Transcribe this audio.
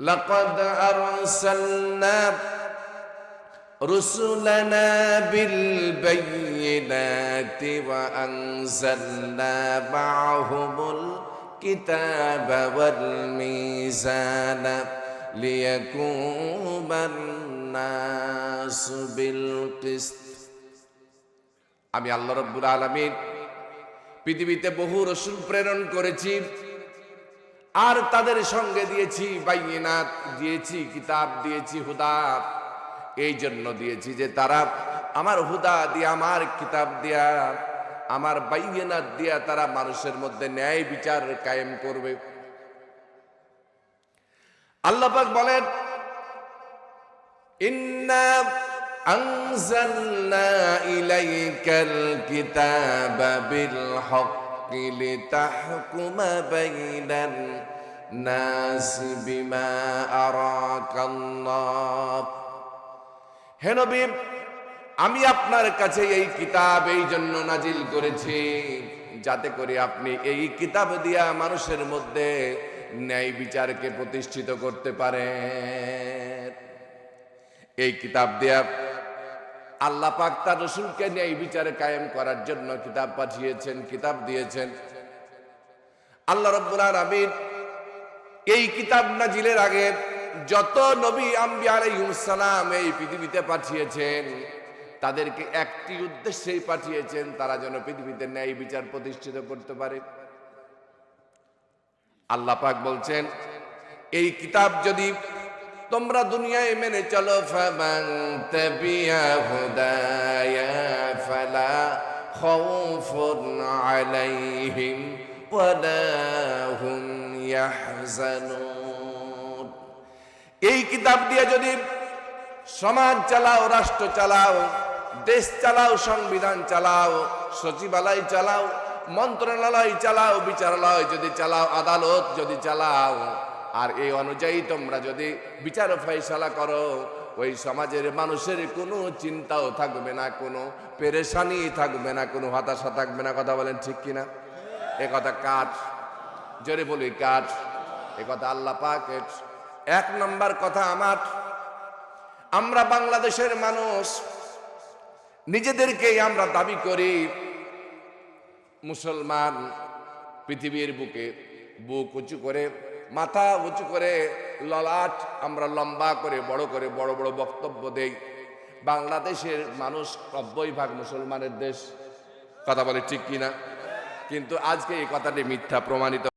لقد أرسلنا رسلنا بالبينات وأنزلنا معهم الكتاب والميزان ليقوم الناس بالقسط আমি আল্লাহ রব্বুল আলমিন পৃথিবীতে বহু রসুল প্রেরণ করেছি আর তাদের সঙ্গে দিয়েছি বাইনাত দিয়েছি কিতাব দিয়েছি হুদা এই জন্য দিয়েছি যে তারা আমার হুদা দিয়া আমার কিতাব দিয়া আমার বাইনাত দিয়া তারা মানুষের মধ্যে ন্যায় বিচার কায়েম করবে আল্লাহ পাক বলেন ইন্না أنزلنا إليك الكتاب بالحق لتحكم بين الناس بما أراك الله হে নবী আমি আপনার কাছে এই কিতাব এই জন্য নাজিল করেছি যাতে করে আপনি এই কিতাব দিয়া মানুষের মধ্যে ন্যায় বিচারকে প্রতিষ্ঠিত করতে পারেন এই কিতাব দিয়া আল্লাহ পাক তার রসুলকে ন্যায় বিচারে কায়েম করার জন্য কিতাব পাঠিয়েছেন, কিতাব দিয়েছেন। আল্লাহ রব্বুল আলামিন এই কিতাব নাজিলের আগে যত নবী আম্বি আলাইহিসসালাম এই পৃথিবীতে পাঠিয়েছেন, তাদেরকে একটি উদ্দেশ্যেই পাঠিয়েছেন, তারা যেন পৃথিবীতে ন্যায় বিচার প্রতিষ্ঠিত করতে পারে। আল্লাহ পাক বলছেন, এই কিতাব যদি তোমরা দুনিয়ায় মেনে চলো এই কিতাব দিয়ে যদি সমাজ চালাও, রাষ্ট্র চালাও, দেশ চালাও, সংবিধান চালাও, সচিবালয় চালাও, মন্ত্রণালয় চালাও, বিচারালয় যদি চালাও, আদালত যদি চালাও আর এই অনুযায়ী তোমরা যদি বিচার ফয়সালা করো, ওই সমাজের মানুষের কোনো চিন্তাও থাকবে না, কোনো পেরেশানি থাকবে না, কোনো হতাশা থাকবে না, কথা বলেন ঠিক কিনা? এ কথা কাঠ, জোরে বলি কাঠ, এ কথা আল্লাহ পাকের এক নম্বর কথা আমার। আমরা বাংলাদেশের মানুষ, নিজেদেরকেই আমরা দাবি করি, মুসলমান পৃথিবীর বুকে বুক উঁচু করে মাথা উঁচু করে ললাট আমরা লম্বা করে, বড় করে, বড় বড় বক্তব্য দেই। বাংলাদেশের মানুষ নব্বই ভাগ মুসলমানের দেশ। কথা বলে ঠিক কিনা? কিন্তু আজকে এই কথাটি মিথ্যা, প্রমাণিত